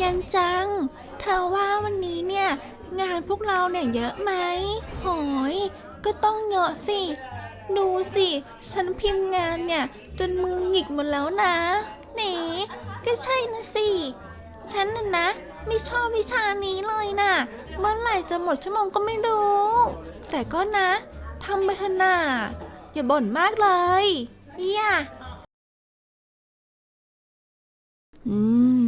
ยันจัง เธอว่าวันนี้เนี่ย งานพวกเราเนี่ยเยอะไหมหอย ก็ต้องเยอะสิ ดูสิ ฉันพิมพ์งานเนี่ย จนมือหงิกหมดแล้วนะเน่ก็ใช่นะสิ ฉันน่ะนะ ไม่ชอบวิชานี้เลยน่ะ เมื่อไหร่จะหมดชั่วโมงก็ไม่รู้ แต่ก็นะทำไปเถอะนะอย่าบ่นมากเลยอย่าอืม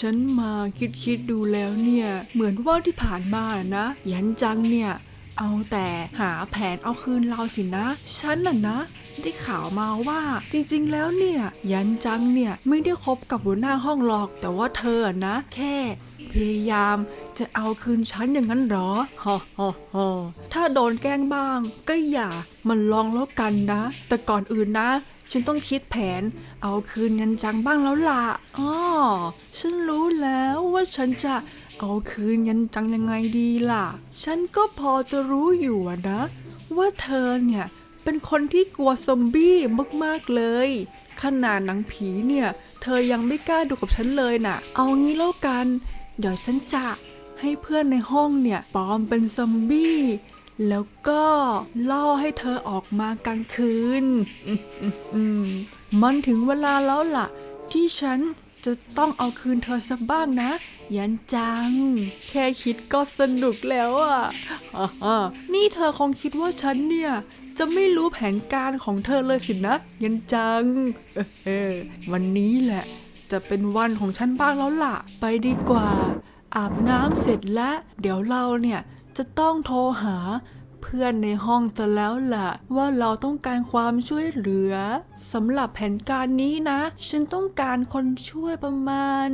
ฉันมาคิดคิดดูแล้วเนี่ย เหมือนว่าที่ผ่านมานะ ยันจังเนี่ย เอาแต่หาแผนเอาคืนเราสินะ ฉันน่ะนะได้ข่าวมาว่าจริงๆ แล้วเนี่ย ยันจังเนี่ยไม่ได้คบกับหัวหน้าห้องหรอก แต่ว่าเธออะนะ แค่ พยายามจะเอาคืนฉันอย่างนั้นเหรอฮ่าฮ่าฮ่ถ้าโดนแกล้งบ้าง ก็อย่ามันลองแล้วกันนะ แต่ก่อนอื่นนะ ฉันต้องคิดแผน เอาคืนยันจังบ้างแล้วล่ะอ้อฉันรู้แล้วว่าฉันจะเอาคืนยันจังยังไงดีล่ะ ฉันก็พอจะรู้อยู่นะ ว่าเธอเนี่ยเป็นคนที่กลัวซอมบี้มากๆเลยขนาดหนังผีเนี่ย เธอยังไม่กล้าดูกับฉันเลยน่ะ เอางี้แล้วกัน เดี๋ยวฉันจะให้เพื่อนในห้องเนี่ยปลอมเป็นซอมบี้ แล้วก็ล่อให้เธอออกมากลางคืน มันถึงเวลาแล้วล่ะ ที่ฉันจะต้องเอาคืนเธอสักบ้างนะ ยันจัง แค่คิดก็สนุกแล้วอะ นี่เธอคงคิดว่าฉันเนี่ยจะไม่รู้แผนการของเธอเลยสินะ ยันจัง วันนี้แหละ จะเป็นวันของฉันบ้างแล้วล่ะ ไปดีกว่า อาบน้ำเสร็จแล้ว เดี๋ยวเราเนี่ย จะต้องโทรหาเพื่อนในห้องจะแล้วล่ะ ว่าเราต้องการความช่วยเหลือสำหรับแผนการนี้นะ ฉันต้องการคนช่วยประมาณ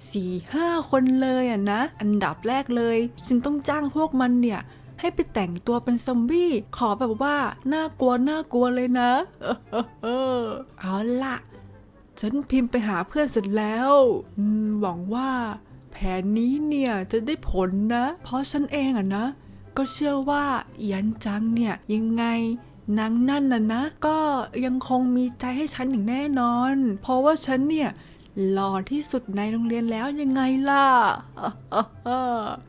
4 5คนเลยอะนะ อันดับแรกเลย ฉันต้องจ้างพวกมันเนี่ย ให้ไปแต่งตัวเป็นซอมบี้ ขอแบบว่า น่ากลัวน่ากลัวเลยนะเอาล่ะ ฉันพิมพ์ไปหาเพื่อนเสร็จแล้วหวังว่า แผนนี้เนี่ยจะได้ผลนะ เพราะฉันเองอะนะ ก็เชื่อว่ายันจังเนี่ยยังไงนางนั่นน่ะนะ ก็ยังคงมีใจให้ฉันอย่างแน่นอน เพราะว่าฉันเนี่ยหล่อที่สุดในโรงเรียนแล้วยังไงล่ะ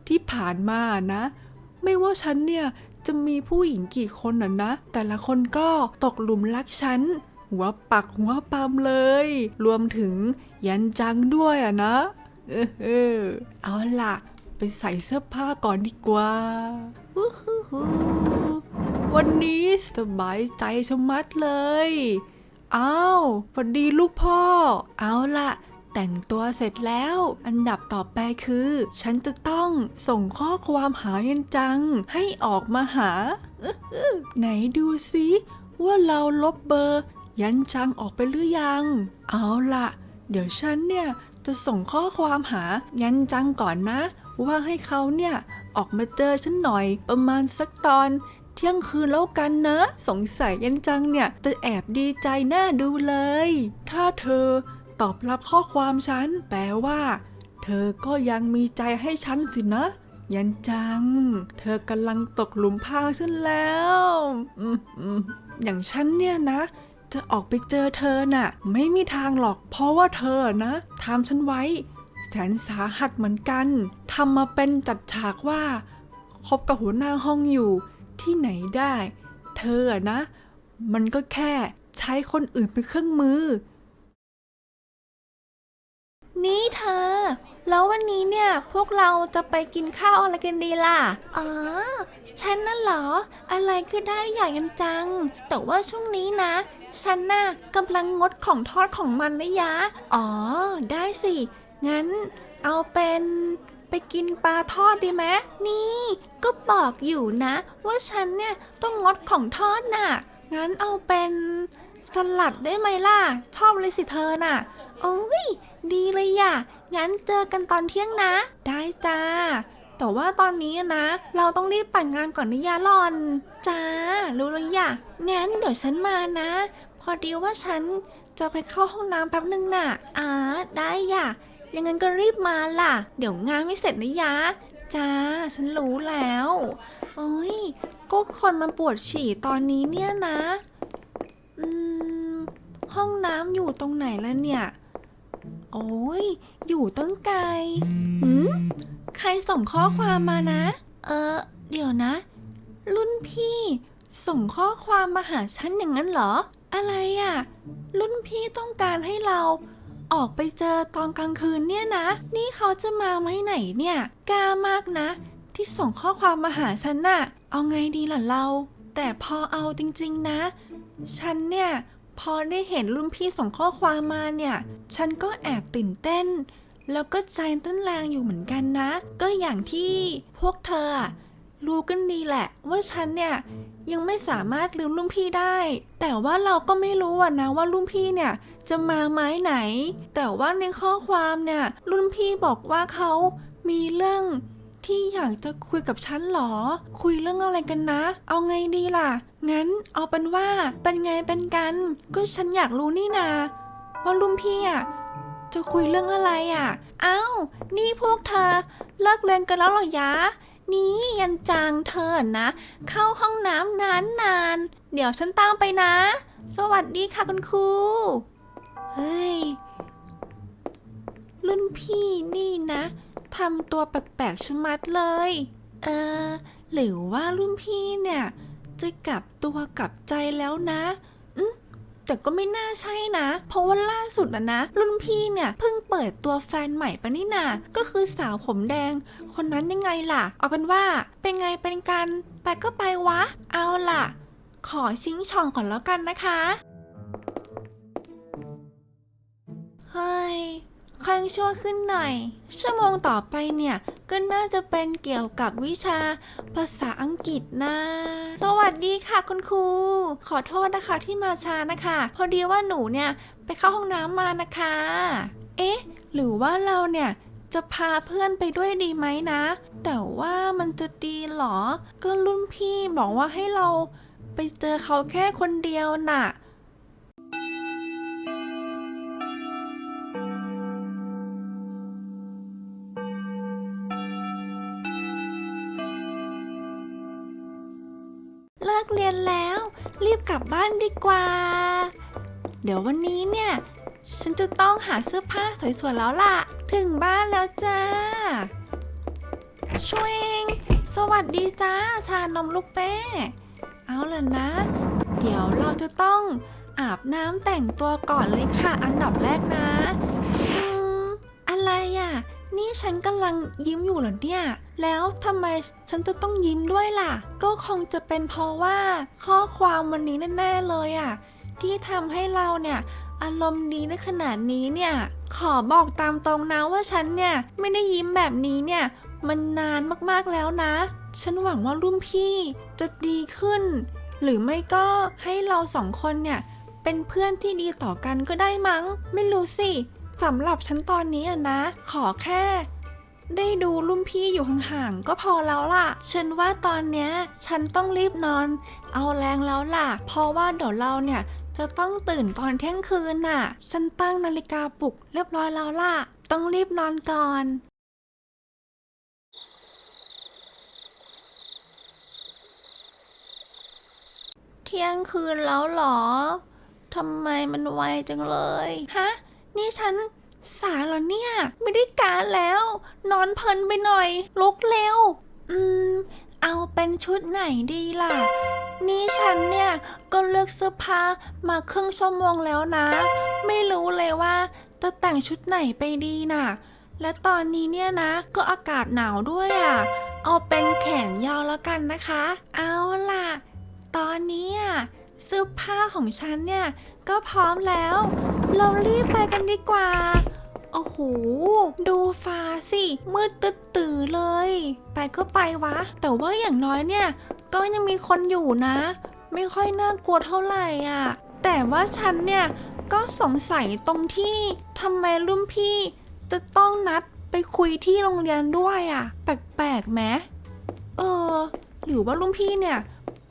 ที่ผ่านมานะ ไม่ว่าฉันเนี่ยจะมีผู้หญิงกี่คนน่ะนะ แต่ละคนก็ตกหลุมรักฉัน หัวปักหัวปามเลย รวมถึงยันจังด้วยอะนะ เออเอาล่ะ ไปใส่เสื้อผ้าก่อนดีกว่าวันนี้สบายใจชะมัดเลย อ้าวพอดีลูกพ่อ เอาล่ะ แต่งตัวเสร็จแล้ว อันดับต่อไปคือ ฉันจะต้องส่งข้อความหายันจัง ให้ออกมาหา ไหนดูสิว่าเราลบเบอร์ ยันจังออกไปหรือยัง เอาล่ะ เดี๋ยวฉันเนี่ย จะส่งข้อความหายันจังก่อนนะ ว่าให้เขาเนี่ยออกมาเจอฉันหน่อยประมาณสักตอน เที่ยงคืนแล้วกันนะ สงสัยยันจังเนี่ยจะแอบดีใจหน้าดูเลย ถ้าเธอตอบรับข้อความฉันแปลว่า เธอก็ยังมีใจให้ฉันสินะ ยันจัง เธอกำลังตกหลุมพรางฉันแล้วอืมอืมอย่างฉันเนี่ยนะ จะออกไปเจอเธอน่ะ ไม่มีทางหรอก เพราะว่าเธอนะทำฉันไว้ แสนสาหัสเหมือนกันทำมาเป็นจัดฉากว่าคบกับหัวหน้าห้องอยู่ที่ไหนได้ เธออะนะ มันก็แค่ใช้คนอื่นเป็นเครื่องมือ นี่เธอ แล้ววันนี้เนี่ยพวกเราจะไปกินข้าวอะไรกันดีล่ะ อ๋อ ฉันน่ะเหรอ อะไรคือได้ใหญ่กันจัง แต่ว่าช่วงนี้นะ ฉันน่ะกำลังงดของทอดของมันนะยะ อ๋อ ได้สิ งั้นเอาเป็นไปกินปลาทอดดีไหมนี่ ก็บอกอยู่นะ ว่าฉันเนี่ยต้องงดของทอดน่ะ งั้นเอาเป็นสลัดได้ไหมล่ะ ชอบเลยสิเธอน่ะ โอ้ย ดีเลยอะ งั้นเจอกันตอนเที่ยงนะ ได้จ้า แต่ว่าตอนนี้นะ เราต้องรีบปั่นงานก่อนนะยาหลอน จ้า รู้แล้วย่ะงั้นเดี๋ยวฉันมานะ พอดีว่าฉันจะไปเข้าห้องน้ำแป๊บนึงน่ะอ่าได้ย่ะยังงั้นก็รีบมาล่ะ เดี๋ยวงานไม่เสร็จนะยะจ้า ฉันรู้แล้วโอ้ยก็คนมันปวดฉี่ตอนนี้เนี่ยนะอืมห้องน้ำอยู่ตรงไหนแล้วเนี่ย โอ้ยอยู่ตั้งไกลหืม ใครส่งข้อความมานะ เออ เดี๋ยวนะ รุ่นพี่ ส่งข้อความมาหาฉันอย่างนั้นเหรอ อะไรอะ่ะ รุ่นพี่ต้องการให้เรา ออกไปเจอตอนกลางคืนเนี่ยนะ นี่เขาจะมาไหมไหนเนี่ยกล้ามากนะ ที่ส่งข้อความมาหาฉันน่ะ เอาไงดีล่ะเรา แต่พอเอาจริงๆนะ ฉันเนี่ยพอได้เห็นรุ่นพี่ส่งข้อความมาเนี่ย ฉันก็แอบตื่นเต้น แล้วก็ใจเต้นแรงอยู่เหมือนกันนะ ก็อย่างที่พวกเธอรู้กันดีแหละ ว่าฉันเนี่ยยังไม่สามารถลืมรุ่นพี่ได้ แต่ว่าเราก็ไม่รู้อะนะว่ารุ่นพี่เนี่ยจะมาไม้ไหน แต่ว่าในข้อความเนี่ย รุ่นพี่บอกว่าเขามีเรื่องที่อยากจะคุยกับฉันหรอ คุยเรื่องอะไรกันนะ เอาไงดีล่ะ งั้นเอาเป็นว่าเป็นไงเป็นกัน ก็ฉันอยากรู้นี่นา ว่ารุ่นพี่อะ จะคุยเรื่องอะไรอะเอ้า นี่พวกเธอ เลิกเรียนกันแล้วหรอยะ นี่ยันจางเธอนะ เข้าห้องน้ำนานนานๆเดี๋ยวฉันตามไปนะ สวัสดีค่ะคุณครู เฮ้ย รุ่นพี่นี่นะทำตัวแปลกๆชะมัดเลย เออ หรือว่ารุ่นพี่เนี่ย จะกลับตัวกลับใจแล้วนะ แต่ก็ไม่น่าใช่นะ เพราะว่าล่าสุดนะนะ รุ่นพี่เนี่ยเพิ่งเปิดตัวแฟนใหม่ปะนี่นาก็คือสาวผมแดง คนนั้นยังไงล่ะ เอาเป็นว่าเป็นไงเป็นกันไปก็ไปวะ เอาล่ะ ขอชิงช่องก่อนแล้วกันนะคะ เฮ้ย ครั้งชั่วขึ้นหน่อย ชั่วโมงต่อไปเนี่ย ก็น่าจะเป็นเกี่ยวกับวิชาภาษาอังกฤษนะ สวัสดีค่ะคุณครู ขอโทษนะคะที่มาช้านะคะ พอดีว่าหนูเนี่ยไปเข้าห้องน้ำมานะคะ เอ๊ะ หรือว่าเราเนี่ยจะพาเพื่อนไปด้วยดีไหมนะ แต่ว่ามันจะดีเหรอ ก็รุ่นพี่บอกว่าให้เราไปเจอเขาแค่คนเดียวน่ะ กเรียนแล้ว รีบกลับบ้านดีกว่า เดี๋ยววันนี้เนี่ย ฉันจะต้องหาเสื้อผ้าสวยๆแล้วล่ะ ถึงบ้านแล้วจ้าช่วยเองสวัสดีจ้า ชานมลูกแป้เอาล่ะนะ เดี๋ยวเราจะต้องอาบน้ำแต่งตัวก่อนเลยค่ะ อันดับแรกนะออะไรอะ นี่ฉันกำลังยิ้มอยู่เหรอเนี่ย แล้วทำไมฉันจะต้องยิ้มด้วยล่ะ ก็คงจะเป็นเพราะว่าข้อความวันนี้แน่ๆเลยอะ ที่ทำให้เราเนี่ย อารมณ์ดีในขนาดนี้เนี่ย ขอบอกตามตรงนะว่าฉันเนี่ย ไม่ได้ยิ้มแบบนี้เนี่ย มันนานมากๆแล้วนะ ฉันหวังว่ารุ่นพี่จะดีขึ้น หรือไม่ก็ให้เราสองคนเนี่ย เป็นเพื่อนที่ดีต่อกันก็ได้มั้ง ไม่รู้สิ สำหรับฉันตอนนี้อะนะ ขอแค่ ได้ดูรุ่นพี่อยู่ห่างๆก็พอแล้วล่ะ ฉันว่าตอนเนี้ยฉันต้องรีบนอน เอาแรงแล้วล่ะ เพราะว่าเดี๋ยวเราเนี่ยจะต้องตื่นตอนเที่ยงคืนน่ะ ฉันตั้งนาฬิกาปลุกเรียบร้อยแล้วล่ะ ต้องรีบนอนก่อน เที่ยงคืนแล้วเหรอ ทำไมมันไวจังเลย ฮะ นี่ฉันสายเหรอเนี่ย ไม่ได้การแล้ว นอนเพลินไปหน่อยลุกเร็ว อืม เอาเป็นชุดไหนดีล่ะ นี่ฉันเนี่ย ก็เลือกเสื้อผ้ามาครึ่งชั่วโมงแล้วนะ ไม่รู้เลยว่าจะแต่งชุดไหนไปดีน่ะ และตอนนี้เนี่ยนะ ก็อากาศหนาวด้วยอะ เอาเป็นแขนยาวแล้วกันนะคะ เอาล่ะ ตอนนี้อะเสื้อผ้าของฉันเนี่ย ก็พร้อมแล้ว เรารีบไปกันดีกว่า โอ้โห ดูฟ้าสิ มืดตึ๊ดตื่อเลย ไปก็ไปวะ แต่ว่าอย่างน้อยเนี่ย ก็ยังมีคนอยู่นะ ไม่ค่อยน่ากลัวเท่าไหร่อะ แต่ว่าฉันเนี่ย ก็สงสัยตรงที่ทำไมรุ่นพี่ จะต้องนัดไปคุยที่โรงเรียนด้วยอะ แปลกๆไหมเออ หรือว่ารุ่นพี่เนี่ย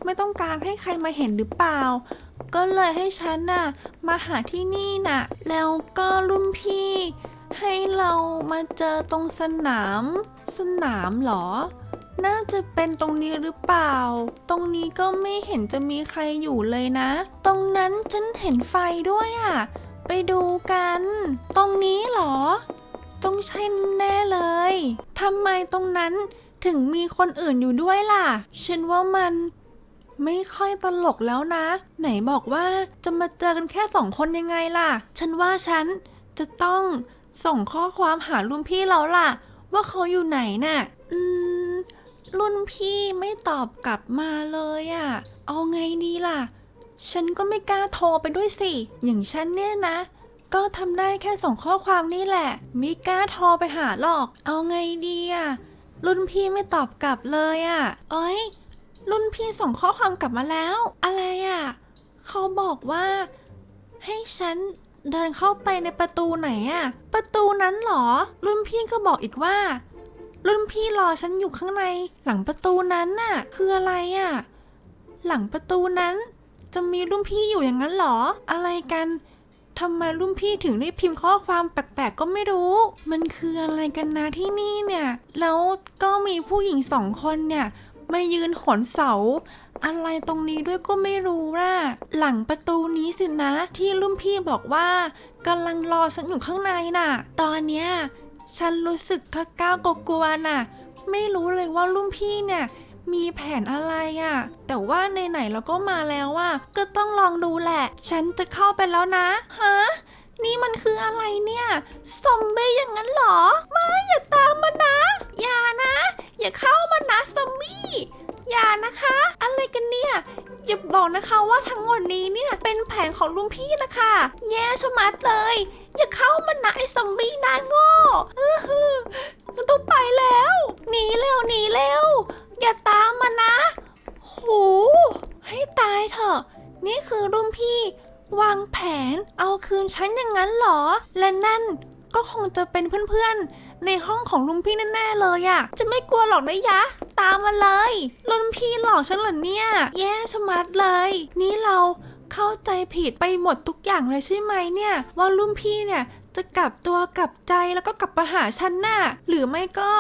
ไม่ต้องการให้ใครมาเห็นหรือเปล่า ก็เลยให้ฉันน่ะมาหาที่นี่น่ะ แล้วก็รุ่นพี่ ให้เรามาเจอตรงสนาม สนามเหรอ น่าจะเป็นตรงนี้หรือเปล่า ตรงนี้ก็ไม่เห็นจะมีใครอยู่เลยนะ ตรงนั้นฉันเห็นไฟด้วยอะ่ะ ไปดูกัน ตรงนี้เหรอ ต้องใช่แน่เลยทำไมตรงนั้นถึงมีคนอื่นอยู่ด้วยล่ะ ฉันว่ามัน ไม่ค่อยตลกแล้วนะ ไหนบอกว่าจะมาเจอกันแค่สองคนยังไงล่ะ ฉันว่าฉันจะต้องส่งข้อความหารุ่นพี่แล้วล่ะ ว่าเขาอยู่ไหนน่ะ อืม รุ่นพี่ไม่ตอบกลับมาเลยอะ่ะ เอาไงดีล่ะ ฉันก็ไม่กล้าโทรไปด้วยสิ อย่างฉันเนี่ยนะ ก็ทำได้แค่ส่งข้อความนี่แหละ ไม่กล้าโทรไปหาหรอก เอาไงดีอะรุ่นพี่ไม่ตอบกลับเลยอะเอ้ย รุ่นพี่ส่งข้อความกลับมาแล้ว อะไรอะเขาบอกว่า ให้ฉันเดินเข้าไปในประตูไหนอะประตูนั้นเหรอ รุ่นพี่ก็บอกอีกว่า รุ่นพี่รอฉันอยู่ข้างใน หลังประตูนั้นน่ะ คืออะไรอะหลังประตูนั้น จะมีรุ่นพี่อยู่อย่างนั้นเหรอ อะไรกันทำไมรุ่นพี่ถึงได้พิมพ์ข้อความแปลกๆก็ไม่รู้ มันคืออะไรกันนะที่นี่เนี่ย แล้วก็มีผู้หญิงสองคนเนี่ย มายืนหนเสา อะไรตรงนี้ด้วยก็ไม่รู้น่ะ หลังประตูนี้สินะ ที่รุ่นพี่บอกว่ากำลังรอฉันอยู่ข้างในน่ะ ตอนเนี้ยฉันรู้สึกก้าก้ากลัวๆน่ะ ไม่รู้เลยว่ารุ่นพี่เนี่ยมีแผนอะไรอะ่ะ แต่ว่าไหนๆเราก็มาแล้วอะก็ต้องลองดูแหละ ฉันจะเข้าไปแล้วนะ ฮะ นี่มันคืออะไรเนี่ยซอมบี้อย่างนั้นหรอ ไม่อย่าตามมานะ อย่านะ อย่าเข้ามา อย่านะคะ อะไรกันเนี่ย อย่าบอกนะคะว่าทั้งหมดนี้เนี่ยเป็นแผนของลุงพี่นะคะ แย่ชะมัดเลย อย่าเข้ามานะไอ้ซอมบี้หนาโง่อื้อหือมันต้องไปแล้วหนีเร็วหนีเร็ว อย่าตามมานะโหให้ตายเถอะ นี่คือรุ่นพี่ วางแผนเอาคืนฉันอย่างนั้นเหรอ และนั่น ก็คงจะเป็นเพื่อนๆ ในห้องของรุ่นพี่แน่ๆเลยอะจะไม่กลัวหรอกนะยะ ตามมาเลยรุ่นพี่หลอกฉันเหรอเนี่ย แย่ชะมัดเลย นี่เราเข้าใจผิดไปหมดทุกอย่างเลยใช่ไหมเนี่ย ว่ารุ่นพี่เนี่ยจะกลับตัวกลับใจแล้วก็กลับมาหาฉันน่ะหรือไม่ก็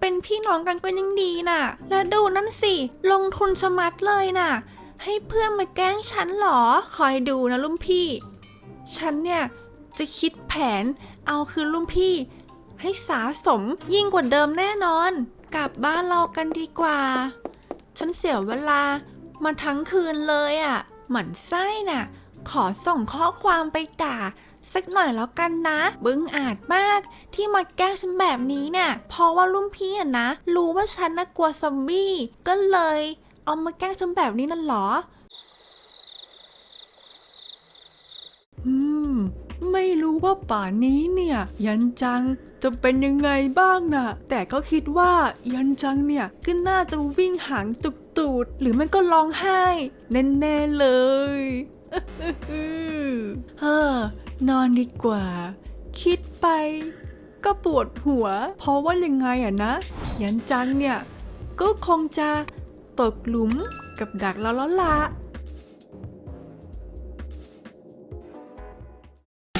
เป็นพี่น้องกันก็ยังดีน่ะ แล้วดูนั่นสิ ลงทุนสมัดเลยน่ะ ให้เพื่อนมาแกล้งฉันหรอ คอยดูนะลุงพี่ ฉันเนี่ยจะคิดแผน เอาคืนลุงพี่ ให้สาสมยิ่งกว่าเดิมแน่นอน กลับบ้านเรากันดีกว่า ฉันเสียเวลามาทั้งคืนเลยอะ่ะ หมันไส้น่ะ ขอส่งข้อความไปด่าสักหน่อยแล้วกันนะ บึ้งอาจมากที่มาแกล้งฉันแบบนี้เนี่ย เพราะว่ารุ่นพี่อะนะ รู้ว่าฉันน่ะกลัวซอมบี้ ก็เลย เอามาแกล้งฉันแบบนี้นั่นเหรอ อืม ไม่รู้ว่าป่านนี้เนี่ย ยันจังจะเป็นยังไงบ้างนะแต่ก็คิดว่ายันจังเนี่ยก็น่าจะวิ่งหางตุกตูด หรือไม่ก็ร้องไห้แน่ๆเลยเฮ้อนอนดีกว่า คิดไป ก็ปวดหัว เพราะว่ายังไงอะนะ ยันจังเนี่ย ก็คงจะตกหลุมกับดักเราแล้วละ